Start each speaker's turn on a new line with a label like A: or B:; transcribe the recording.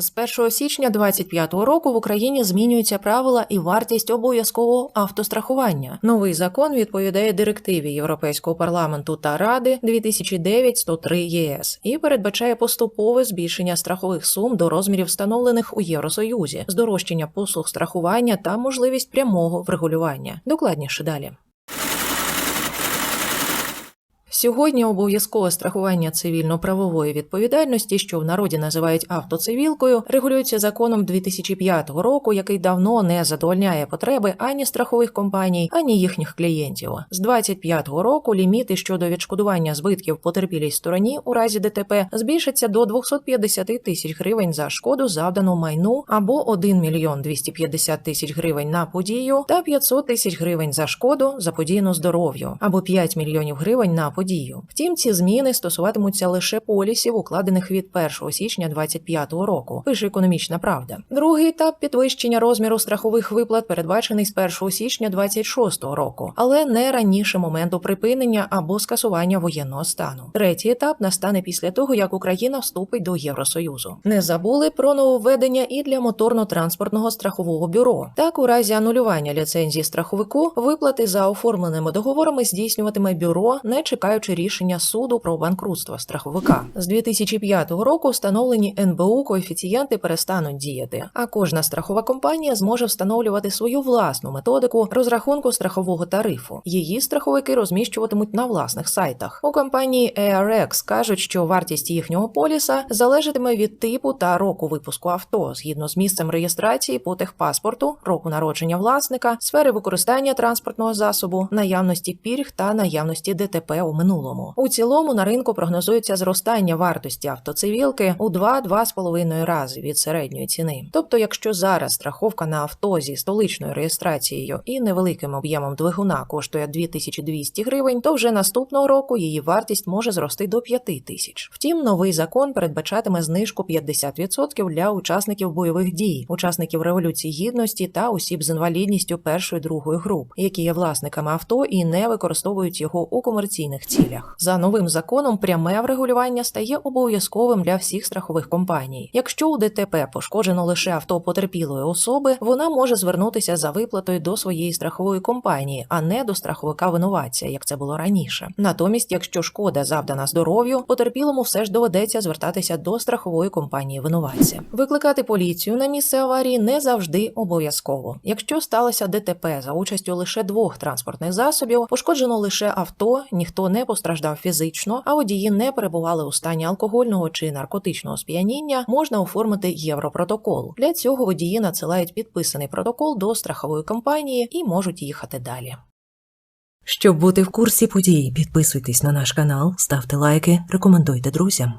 A: З 1 січня 2025 року в Україні змінюються правила і вартість обов'язкового автострахування. Новий закон відповідає директиві Європейського парламенту та Ради 2009-103 ЄС і передбачає поступове збільшення страхових сум до розмірів встановлених у Євросоюзі, здорожчання послуг страхування та можливість прямого врегулювання. Докладніше далі. Сьогодні обов'язкове страхування цивільно-правової відповідальності, що в народі називають автоцивілкою, регулюється законом 2005 року, який давно не задовольняє потреби ані страхових компаній, ані їхніх клієнтів. З 25 року ліміти щодо відшкодування збитків потерпілій стороні у разі ДТП збільшаться до 250 тисяч гривень за шкоду завдану майну або 1 мільйон 250 тисяч гривень на подію та 500 тисяч гривень за шкоду заподіяну здоров'ю або 5 мільйонів гривень на подію. Втім, ці зміни стосуватимуться лише полісів, укладених від 1 січня 2025 року. Пише економічна правда. Другий етап підвищення розміру страхових виплат передбачений з 1 січня 2026 року, але не раніше моменту припинення або скасування воєнного стану. Третій етап настане після того, як Україна вступить до Євросоюзу. Не забули про нововведення і для моторно-транспортного страхового бюро. Так, у разі анулювання ліцензії страховику виплати за оформленими договорами здійснюватиме бюро, не чекаючи рішення суду про банкрутство страховика. З 2005 року встановлені НБУ коефіцієнти перестануть діяти, а кожна страхова компанія зможе встановлювати свою власну методику розрахунку страхового тарифу. Її страховики розміщуватимуть на власних сайтах. У компанії ARX кажуть, що вартість їхнього поліса залежатиме від типу та року випуску авто згідно з місцем реєстрації по техпаспорту, року народження власника, сфери використання транспортного засобу, наявності пільг та наявності ДТП у минулому. У цілому на ринку прогнозується зростання вартості автоцивілки у 2-2,5 рази від середньої ціни. Тобто, якщо зараз страховка на авто зі столичною реєстрацією і невеликим об'ємом двигуна коштує 2200 гривень, то вже наступного року її вартість може зрости до 5000. Втім, новий закон передбачатиме знижку 50% для учасників бойових дій, учасників революції гідності та осіб з інвалідністю першої другої груп, які є власниками авто і не використовують його у комерційних цілях. За новим законом пряме врегулювання стає обов'язковим для всіх страхових компаній. Якщо у ДТП пошкоджено лише авто потерпілої особи, вона може звернутися за виплатою до своєї страхової компанії, а не до страховика винуватця, як це було раніше. Натомість, якщо шкода завдана здоров'ю, потерпілому все ж доведеться звертатися до страхової компанії винуватця. Викликати поліцію на місце аварії не завжди обов'язково. Якщо сталося ДТП за участю лише двох транспортних засобів, пошкоджено лише авто, ніхто не постраждав фізично, а водії не перебували у стані алкогольного чи наркотичного сп'яніння, можна оформити європротокол. Для цього водії надсилають підписаний протокол до страхової компанії і можуть їхати далі.
B: Щоб бути в курсі подій, підписуйтесь на наш канал, ставте лайки, рекомендуйте друзям.